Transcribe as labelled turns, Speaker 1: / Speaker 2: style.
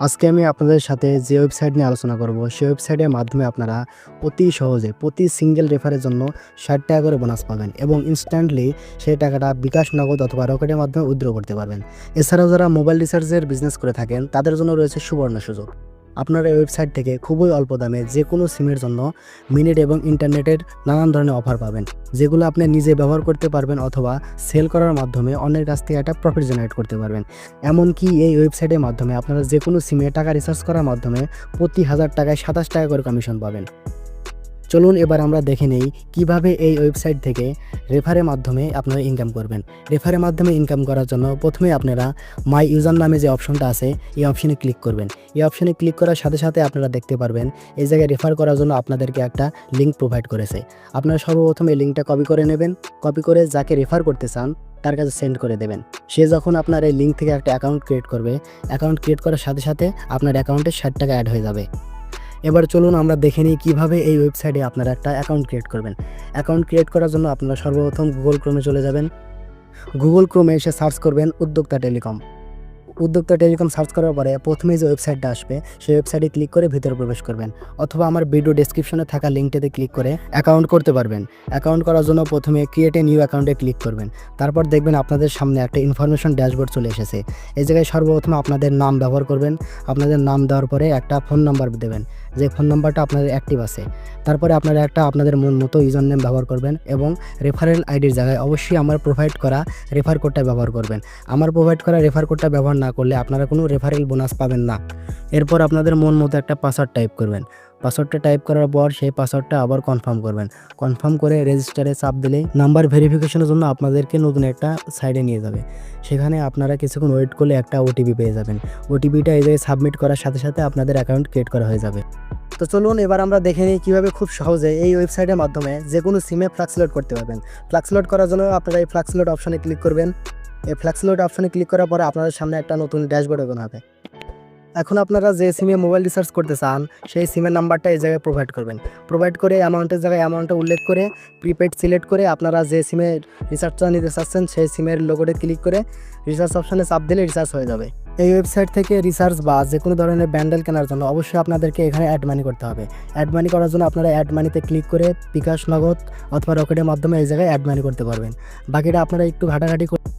Speaker 1: আজকে আমি আপনাদের সাথে যে ওয়েবসাইট নিয়ে আলোচনা করব সেই ওয়েবসাইটের মাধ্যমে আপনারা অতি সহজে, প্রতি সিঙ্গেল রেফারের জন্য ষাট টাকা করে বোনাস পাবেন এবং ইনস্ট্যান্টলি সেই টাকাটা বিকাশ নগদ অথবা রকেটের মাধ্যমে উইথড্র করতে পারবেন। এছাড়াও যারা মোবাইল রিচার্জের বিজনেস করে থাকেন, তাদের জন্য রয়েছে সুবর্ণ সুযোগ। আপনারা এই ওয়েবসাইট থেকে খুবই অল্প দামে যে কোনো সিমের জন্য মিনিট এবং ইন্টারনেটের নানান ধরনের অফার পাবেন। যেগুলো আপনি নিজে ব্যবহার করতে পারবেন অথবা সেল করার মাধ্যমে অন্যের কাছ থেকে একটা প্রফিট জেনারেট করতে পারবেন। এমনকি এই ওয়েবসাইটের মাধ্যমে আপনারা যে কোনো সিমে টাকা রিচার্জ করার মাধ্যমে প্রতি হাজার টাকায় সাতাশ টাকা করে কমিশন পাবেন। চলুন এবার আমরা দেখে নেই কীভাবে এই ওয়েবসাইট থেকে রেফারের মাধ্যমে আপনারা ইনকাম করবেন। রেফারের মাধ্যমে ইনকাম করার জন্য প্রথমে আপনারা মাই ইউজার নামে যে অপশনটা আছে, এই অপশনে ক্লিক করবেন। এই অপশনে ক্লিক করার সাথে সাথে আপনারা দেখতে পারবেন, এই জায়গায় রেফার করার জন্য আপনাদেরকে একটা লিঙ্ক প্রোভাইড করেছে। আপনারা সর্বপ্রথম এই লিঙ্কটা কপি করে নেবেন। কপি করে যাকে রেফার করতে চান, তার কাছে সেন্ড করে দেবেন। সে যখন আপনার এই লিঙ্ক থেকে একটা অ্যাকাউন্ট ক্রিয়েট করবে অ্যাকাউন্ট ক্রিয়েট করার সাথে সাথে আপনার অ্যাকাউন্টে ষাট টাকা অ্যাড হয়ে যাবে। এবার চলুন আমরা দেখে নিই কীভাবে এই ওয়েবসাইটে আপনারা একটা অ্যাকাউন্ট ক্রিয়েট করবেন। অ্যাকাউন্ট ক্রিয়েট করার জন্য আপনারা সর্বপ্রথম গুগল ক্রোমে চলে যাবেন। গুগল ক্রোমে এসে সার্চ করবেন উদ্যোক্তা টেলিকম। উদ্যোক্তা টেলিকম সার্চ করার পরে প্রথমে যে ওয়েবসাইটটা আসবে, সেই ওয়েবসাইটে ক্লিক করে ভিতরে প্রবেশ করবেন। অথবা আমার ভিডিও ডেসক্রিপশনে থাকা লিঙ্কটাতে ক্লিক করে অ্যাকাউন্ট করতে পারবেন। অ্যাকাউন্ট করার জন্য প্রথমে ক্রিয়েট এ নিউ অ্যাকাউন্টে ক্লিক করবেন। তারপর দেখবেন আপনাদের সামনে একটা ইনফরমেশন ড্যাশবোর্ড চলে এসেছে। এই জায়গায় সর্বপ্রথম আপনাদের নাম ব্যবহার করবেন। আপনাদের নাম দেওয়ার পরে একটা ফোন নাম্বার দেবেন। যে ফোন নাম্বারটা আপনাদের অ্যাক্টিভ আছে। তারপরে আপনারা একটা আপনাদের মন মতো ইউজার নেম ব্যবহার করবেন এবং রেফারেল আইডির জায়গায় অবশ্যই আমার প্রোভাইড করা রেফার কোডটা ব্যবহার করবেন। আমার প্রোভাইড করা রেফার কোডটা ব্যবহার না করলে আপনারা কোনো রেফারেল বোনাস পাবেন না। এরপর আপনাদের মন মতো একটা পাসওয়ার্ড টাইপ করবেন। পাসওয়ার্ডটা টাইপ করার পর সেই পাসওয়ার্ডটা আবার কনফার্ম করবেন। কনফার্ম করে রেজিস্টারে চাপ দিলেই নাম্বার ভেরিফিকেশনের জন্য আপনাদেরকে নতুন একটা সাইডে নিয়ে যাবে। সেখানে আপনারা কিছুক্ষণ ওয়েট করলে একটা ওটিপি পেয়ে যাবেন। ওটিপিটা এই জায়গায় সাবমিট করার সাথে সাথে আপনাদের অ্যাকাউন্ট ক্রিয়েট করা হয়ে যাবে। তো চলুন এবার আমরা দেখে নিই কীভাবে খুব সহজে এই ওয়েবসাইটের মাধ্যমে যে কোনো সিমে ফ্লাক্স লোড করতে পারবেন। ফ্লাক্স লোড করার জন্য আপনারা এই ফ্লাক্স অপশানে ক্লিক করবেন। এই ফ্লাক্স লোড অপশনে ক্লিক করার পরে আপনাদের সামনে একটা নতুন ড্যাশবোর্ড ওপেন হবে। এখন আপনারা যে সিমে মোবাইল রিচার্জ করতে চান, সেই সিমের নাম্বারটা এই জায়গায় প্রোভাইড করবেন। প্রোভাইড করে অ্যামাউন্টের জায়গায় অ্যামাউন্টটা উল্লেখ করে প্রিপেড সিলেক্ট করে আপনারা যে সিমে রিচার্জটা নিতে চাচ্ছেন, সেই সিমের লোগোতে ক্লিক করে রিচার্জ অপশানে চাপ দিলে রিচার্জ হয়ে যাবে। এই ওয়েবসাইট থেকে রিচার্জ বা যে কোনো ধরনের ব্যান্ডেল কেনার জন্য অবশ্যই আপনাদেরকে এখানে অ্যাড মানি করতে হবে। অ্যাড মানি করার জন্য আপনারা অ্যাড মানিতে ক্লিক করে বিকাশ, নগদ অথবা রকেটের মাধ্যমে এই জায়গায় অ্যাড মানি করতে পারবেন। বাকিটা আপনারা একটু ঘাটাঘাটি